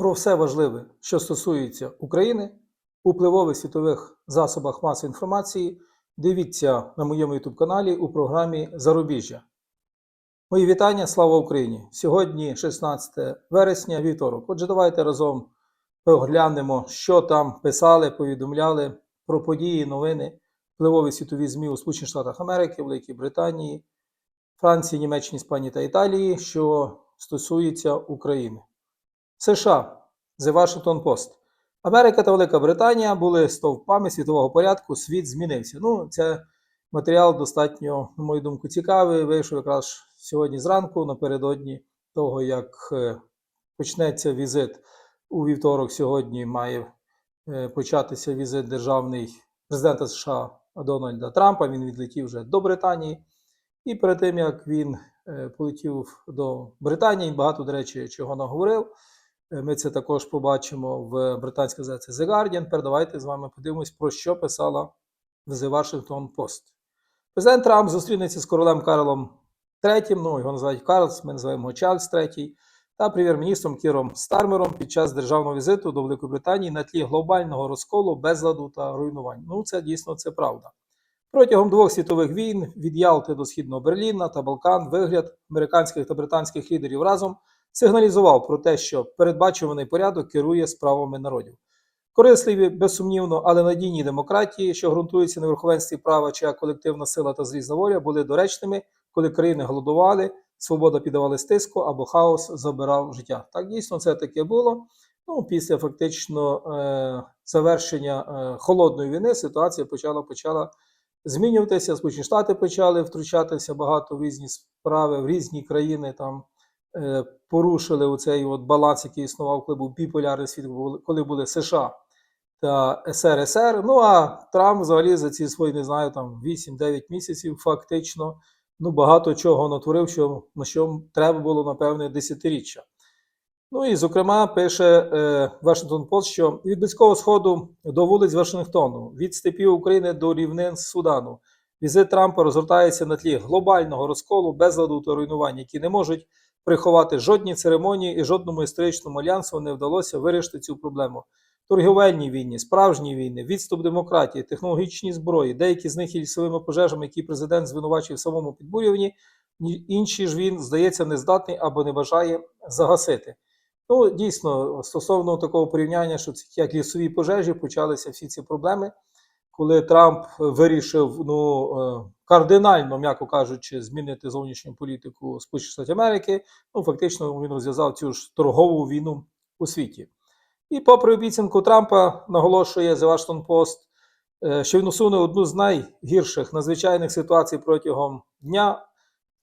про все важливе, що стосується України, у впливових світових засобах масової інформації. Дивіться на моєму YouTube каналі у програмі Зарубіжжя. Мої вітання, слава Україні! Сьогодні 16 вересня, вівторок. Отже, давайте разом поглянемо, що там писали, повідомляли про події, новини, впливові світові ЗМІ у Сполучених Штатах Америки, Великій Британії, Франції, Німеччині, Іспанії та Італії, що стосується України. США The Washington Post. Америка та Велика Британія були стовпами світового порядку, світ змінився. Ну, це матеріал достатньо, на мою думку, цікавий. Вийшов якраз сьогодні зранку, напередодні того, як е, почнеться візит у вівторок. Сьогодні має е, початися візит державний президента США Дональда Трампа. Він відлетів вже до Британії. І перед тим як він е, полетів до Британії, багато, до речі, чого наговорив. Е, Ми це також побачимо в британській газеті The Guardian. Тепер давайте з вами подивимось, про що писала The Washington Post. Президент Трамп зустрінеться з королем Карлом III, ну його називають Карлс, ми називаємо його Чарльз III, та прем'єр-міністром Кіром Стармером під час державного візиту до Великої Британії на тлі глобального розколу, безладу та руйнувань. Ну, це дійсно це правда. Протягом двох світових війн від Ялти до Східного Берліна та Балкан вигляд американських та британських лідерів разом сигналізував про те, що передбачуваний порядок керує справами народів. Корисливі, безсумнівно, але надійні демократії, що ґрунтуються на верховенстві права, чия колективна сила та зрізна воля, були доречними, коли країни голодували, свобода піддавали стиску або хаос забирав життя. Так дійсно це таке було. Ну, після фактично е, завершення е, холодної війни ситуація почала почала змінюватися. Сполучені Штати почали втручатися багато в різні справи, в різні країни там порушили оцей от баланс, який існував, коли був біполярний світ, коли були США та СРСР. Ну а Трамп взагалі за ці свої, не знаю, там 8-9 місяців фактично ну, багато чого натворив, що, на що треба було, напевне, десятиріччя. Ну і, зокрема, пише е, Washington Post, що від Близького Сходу до вулиць Вашингтону, від степів України до рівнин Судану, візит Трампа розгортається на тлі глобального розколу, безладу та руйнувань, які не можуть приховати жодні церемонії і жодному історичному альянсу не вдалося вирішити цю проблему. Торгівельні війни, справжні війни, відступ демократії, технологічні зброї, деякі з них і лісовими пожежами, які президент звинувачив в самому підбурюванні, інші ж він, здається, не здатний або не бажає загасити. Ну, дійсно, стосовно такого порівняння, що як лісові пожежі почалися всі ці проблеми, коли Трамп вирішив ну, е, кардинально, м'яко кажучи, змінити зовнішню політику Сполучених Штатів Америки, ну фактично він розв'язав цю ж торгову війну у світі. І попри обіцянку Трампа, наголошує The Washington Post, е, що він усуне одну з найгірших надзвичайних ситуацій протягом дня.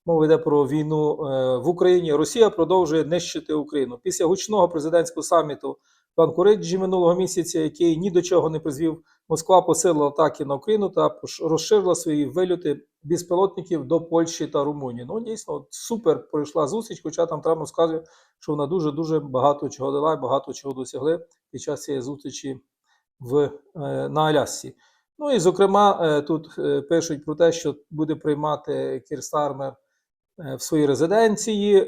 Мова йде про війну е, в Україні. Росія продовжує нищити Україну. Після гучного президентського саміту в Анкориджі минулого місяця, який ні до чого не призвів, Москва посилила атаки на Україну та розширила свої вильоти безпілотників до Польщі та Румунії. Ну, дійсно, супер пройшла зустріч, хоча там Трамп розказує, що вона дуже-дуже багато чого дала, і багато чого досягли під час цієї зустрічі в, е, на Алясці. Ну і зокрема, е, тут е, пишуть про те, що буде приймати Кір Стармер е, в своїй резиденції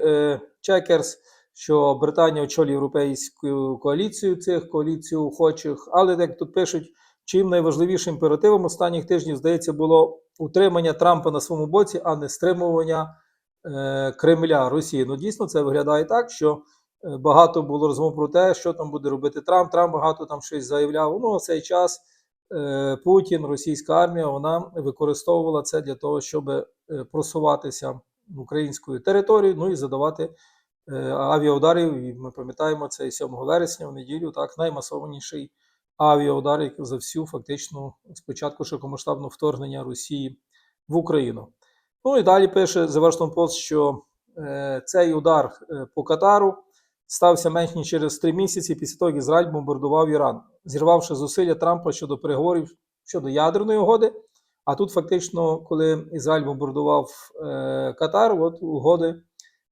Чекерс, що Британія очолює європейську коаліцію цих коаліцію охочих. Але як тут пишуть, чим найважливішим імперативом останніх тижнів здається було утримання Трампа на своєму боці, а не стримування е, Кремля Росії. Ну дійсно це виглядає так, що е, багато було розмов про те, що там буде робити Трамп. Трамп багато там щось заявляв. Ну, в цей час е, Путін, російська армія, вона використовувала це для того, щоб е, просуватися українською територією, ну і задавати е, авіаударів. І ми пам'ятаємо це і 7 вересня в неділю, так наймасованіший авіаудар за всю фактично спочатку широкомасштабного вторгнення Росії в Україну. Ну і далі пише Washington Post, що е, цей удар е, по Катару стався менш ніж через три місяці після того, як Ізраїль бомбардував Іран, зірвавши зусилля Трампа щодо переговорів щодо ядерної угоди. А тут фактично, коли Ізраїль бомбардував е, Катар, от угоди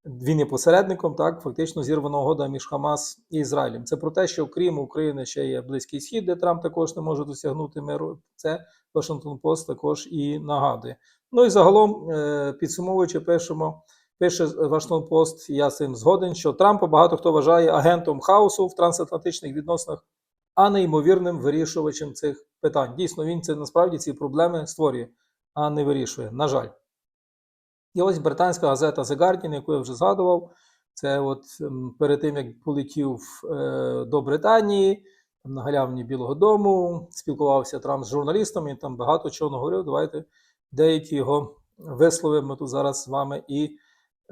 він є посередником, так фактично зірвана угода між Хамас і Ізраїлем. Це про те, що крім України ще є Близький Схід, де Трамп також не може досягнути миру. Це Washington Post також і нагадує. Ну і загалом, е, підсумовуючи, пишемо, Пише Вашингтон Пост, я з цим згоден, що Трампа багато хто вважає агентом хаосу в трансатлантичних відносинах, а не ймовірним вирішувачем цих питань. Дійсно, він це насправді ці проблеми створює, а не вирішує. На жаль. І ось британська газета The Guardian, яку я вже згадував, це от ем, перед тим, як полетів е, до Британії, на галявні Білого Дому, спілкувався Трамп з журналістами, там багато чого наговорив. Давайте деякі його вислови ми тут зараз з вами і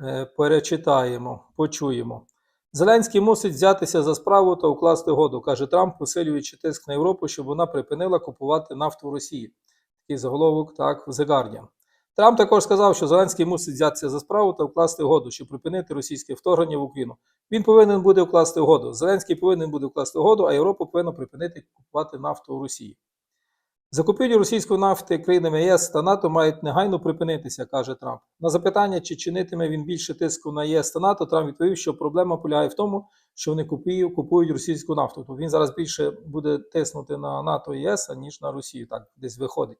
е, перечитаємо, почуємо. Зеленський мусить взятися за справу та укласти угоду, каже Трамп, посилюючи тиск на Європу, щоб вона припинила купувати нафту в Росії. Такий заголовок так в The Guardian. Трамп також сказав, що Зеленський мусить взятися за справу та вкласти угоду, щоб припинити російське вторгнення в Україну. Він повинен буде вкласти угоду. Зеленський повинен буде вкласти угоду, а Європа повинна припинити купувати нафту у Росії. Закупівлі російської нафти країнами ЄС та НАТО мають негайно припинитися, каже Трамп. На запитання, чи чинитиме він більше тиску на ЄС та НАТО, Трамп відповів, що проблема полягає в тому, що вони купують, купують російську нафту. Тобто він зараз більше буде тиснути на НАТО і ЄС, ніж на Росію. Так десь виходить.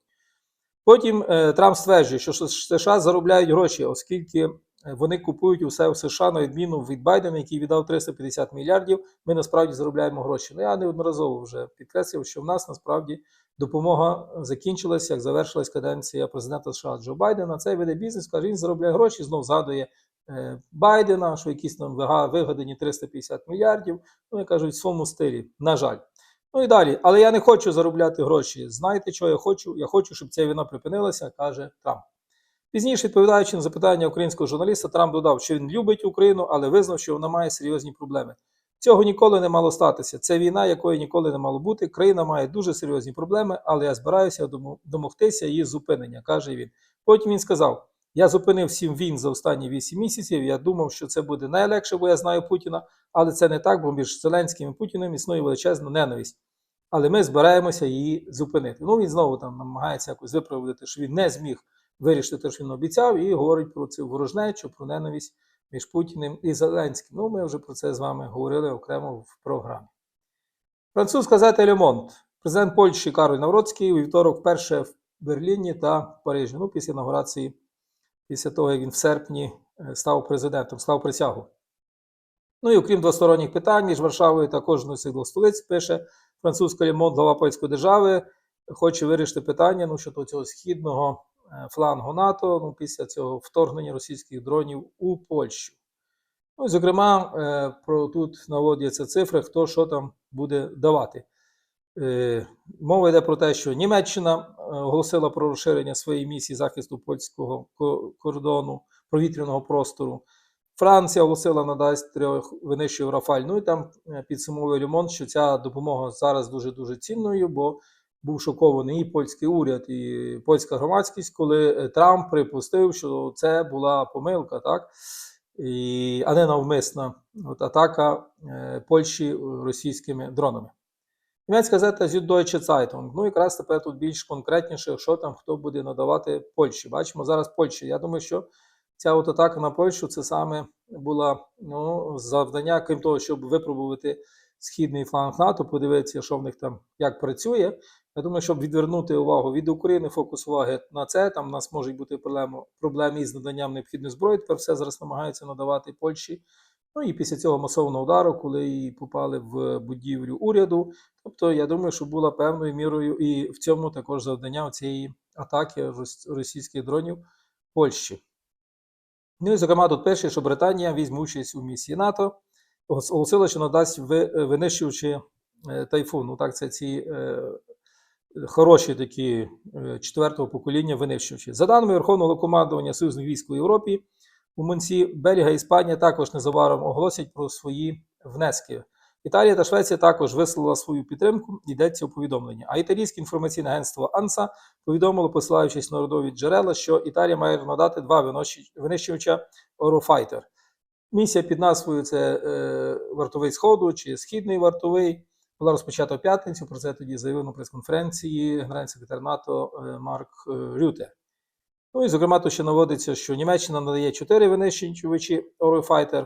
Потім е, Трамп стверджує, що США заробляють гроші, оскільки е, вони купують усе в США на відміну від Байдена, який віддав 350 мільярдів. Ми насправді заробляємо гроші. Ну я неодноразово вже підкреслив, що в нас насправді допомога закінчилася, як завершилась каденція президента США Джо Байдена. Цей веде бізнес, каже, він заробляє гроші, знов згадує е, Байдена, що якісь там вигадані 350 мільярдів. Ну, я кажу, в своєму стилі, на жаль. Ну і далі, але я не хочу заробляти гроші. Знаєте, що я хочу? Я хочу, щоб ця війна припинилася, каже Трамп. Пізніше, відповідаючи на запитання українського журналіста, Трамп додав, що він любить Україну, але визнав, що вона має серйозні проблеми. Цього ніколи не мало статися. Це війна, якої ніколи не мало бути. Країна має дуже серйозні проблеми, але я збираюся домогтися її зупинення, каже він. Потім він сказав: Я зупинив сім війн за останні вісім місяців. Я думав, що це буде найлегше, бо я знаю Путіна, але це не так, бо між Зеленським і Путіним існує величезна ненависть. Але ми збираємося її зупинити. Ну він знову там намагається якось виправдати, що він не зміг вирішити те, що він обіцяв, і говорить про цю ворожнечу, про ненависть між Путіним і Зеленським. Ну, ми вже про це з вами говорили окремо в програмі. Французька газета Monde. Президент Польщі Кароль Навроцький у вівторок вперше в Берліні та Парижі. Ну, після інаугурації, після того, як він в серпні е, став президентом, став присягу. Ну і окрім двосторонніх питань між Варшавою та кожною з цих двох столиць, пише французька Monde, глава польської держави, хоче вирішити питання ну, щодо цього східного е, флангу НАТО ну, після цього вторгнення російських дронів у Польщу. Ну, і, зокрема, е, про тут наводяться цифри, хто що там буде давати. Е, Мова йде про те, що Німеччина е, оголосила про розширення своєї місії захисту польського кордону, повітряного простору. Франція оголосила надасть трьох винищувачів Рафаль. Ну і там е, підсумовує Лімон, що ця допомога зараз дуже дуже цінною, бо був шокований і польський уряд, і польська громадськість, коли Трамп припустив, що це була помилка, так? І, а не навмисна от, атака Польщі російськими дронами. Німецька газета Süddeutsche Zeitung. Ну, якраз тепер тут більш конкретніше, що там хто буде надавати Польщі. Бачимо зараз Польща. Я думаю, що ця от атака на Польщу це саме була ну, завдання, крім того, щоб випробувати східний фланг НАТО, подивитися, що в них там як працює. Я думаю, щоб відвернути увагу від України, фокус уваги на це. Там у нас можуть бути проблеми, проблеми із наданням необхідної зброї. Тепер все зараз намагаються надавати Польщі. Ну і після цього масового удару, коли і попали в будівлю уряду. Тобто, я думаю, що була певною мірою і в цьому також завдання цієї атаки російських дронів Польщі. Ну і зокрема, тут пише, що Британія візьме участь у місії НАТО, оголосила, що надасть ви- винищувачі е, тайфун. Ну так, це ці е, хороші такі е, четвертого покоління винищувачі. За даними Верховного командування Союзних військ у Європі, у Монці Бельгія Іспанія також незабаром оголосять про свої внески. Італія та Швеція також висловила свою підтримку, йдеться у повідомленні. А італійське інформаційне агентство ANSA повідомило, посилаючись на родові джерела, що Італія має надати два винищувача Eurofighter. Місія під назвою це е, вартовий Сходу чи Східний вартовий. Була розпочата в п'ятницю. Про це тоді заявив на прес-конференції генеральний секретар НАТО е, Марк е, Рюте. Ну і зокрема, тут ще наводиться, що Німеччина надає чотири винищувачі Eurofighter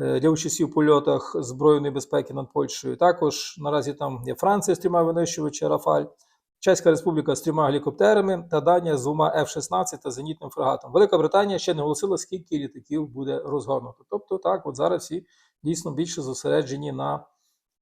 е, для участі в польотах збройної безпеки над Польщею. Також наразі там є Франція з трьома винищувачами Рафаль. Чеська Республіка з трьома гелікоптерами та Данія з двома F-16 та зенітним фрегатом. Велика Британія ще не оголосила, скільки літаків буде розгорнуто. Тобто, так, от зараз всі дійсно більше зосереджені на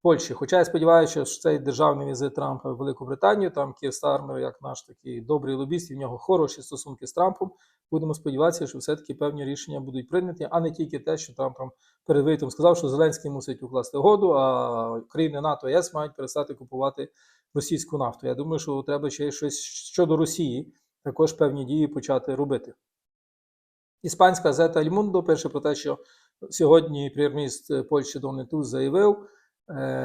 Польщі. Хоча я сподіваюся, що цей державний візит Трампа в Велику Британію, там Кір Стармер, як наш такий добрий лобіст, і в нього хороші стосунки з Трампом. Будемо сподіватися, що все-таки певні рішення будуть прийняті, а не тільки те, що Трамп там перед виїздом сказав, що Зеленський мусить укласти угоду, а країни НАТО і ЄС мають перестати купувати російську нафту. Я думаю, що треба ще щось щодо Росії, також певні дії почати робити. Іспанська газета «Ель Мундо» пише про те, що сьогодні прем'єр-міністр Польщі Дональд заявив,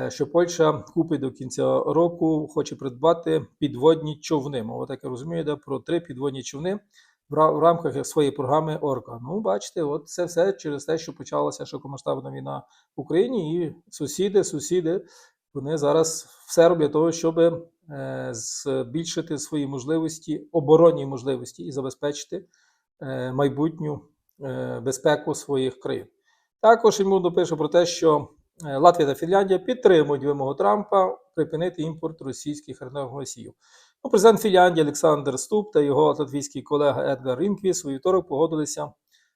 що Польща купить до кінця року, хоче придбати підводні човни. Мова так я розумію, йде про три підводні човни в рамках своєї програми Орка. Ну, бачите, от це все через те, що почалася широкомасштабна війна в Україні, і сусіди, сусіди, вони зараз все роблять для того, щоб е, збільшити свої можливості, оборонні можливості і забезпечити е, майбутню е, безпеку своїх країн. Також йому допише про те, що е, Латвія та Фінляндія підтримують вимогу Трампа припинити імпорт російських енергоносіїв. Ну, президент Фінляндії Олександр Ступ та його латвійський колега Едгар Рінквіс у вівторок погодилися,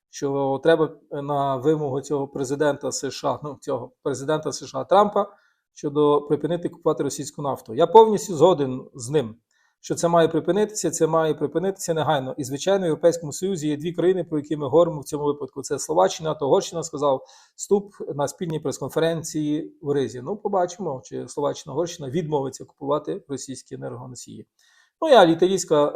що треба на вимогу цього президента США, ну цього президента США Трампа щодо припинити купувати російську нафту. Я повністю згоден з ним, що це має припинитися, це має припинитися негайно. І звичайно, в Європейському Союзі є дві країни, про які ми говоримо в цьому випадку. Це Словаччина та Угорщина, сказав Ступ на спільній прес-конференції в Ризі. Ну, побачимо, чи Словаччина Угорщина відмовиться купувати російські енергоносії. Ну, а Італійська е,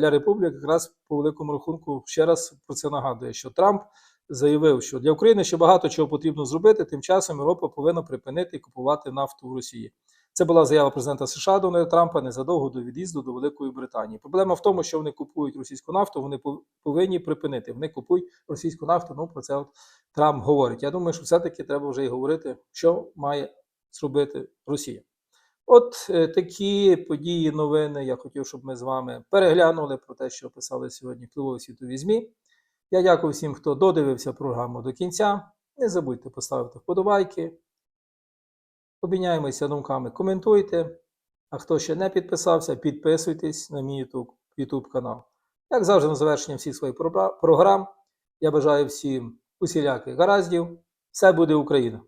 Ля Републіка якраз по великому рахунку ще раз про це нагадує, що Трамп заявив, що для України ще багато чого потрібно зробити. Тим часом Європа повинна припинити купувати нафту в Росії. Це була заява президента США Дональда Трампа незадовго до від'їзду до Великої Британії. Проблема в тому, що вони купують російську нафту, вони повинні припинити. Вони купують російську нафту. Ну про це от Трамп говорить. Я думаю, що все-таки треба вже й говорити, що має зробити Росія. От е, такі події, новини. Я хотів, щоб ми з вами переглянули про те, що писали сьогодні впливові світові ЗМІ. Я дякую всім, хто додивився програму до кінця. Не забудьте поставити вподобайки. Обміняємося думками, коментуйте. А хто ще не підписався, підписуйтесь на мій YouTube, канал. Як завжди, на завершення всіх своїх програм, я бажаю всім усіляких гараздів. Все буде Україна!